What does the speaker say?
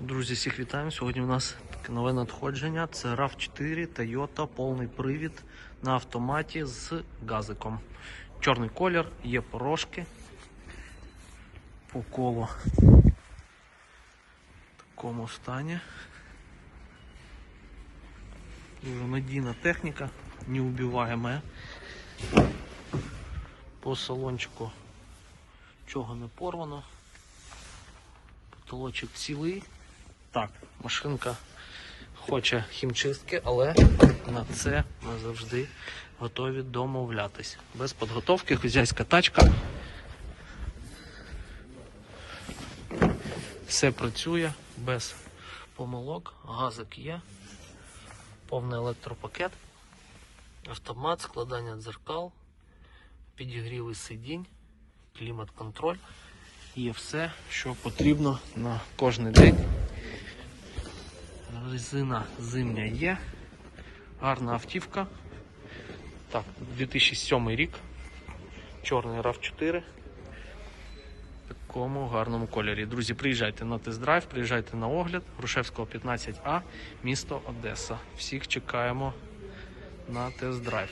Друзі, всіх вітаємо. Сьогодні у нас таке нове надходження. Це RAV4 Toyota, повний привід на автоматі з газиком. Чорний колір, є порошки по колу. В такому стані. Дуже надійна техніка, неубиваєма. По салончику чого не порвано. Потолочок цілий. Так, машинка хоче хімчистки, але на це ми завжди готові домовлятись. Без підготовки хазяйська тачка. Все працює без помилок, газик є, повний електропакет, автомат, складання дзеркал, підігріви сидінь, клімат-контроль. Є все, що потрібно на кожен день. Резина зимня є. Гарна автівка. Так, 2007 рік. Чорний RAV4. В такому гарному кольорі. Друзі, приїжджайте на тест-драйв, приїжджайте на огляд. Грушевського 15А, місто Одеса. Всіх чекаємо на тест-драйв.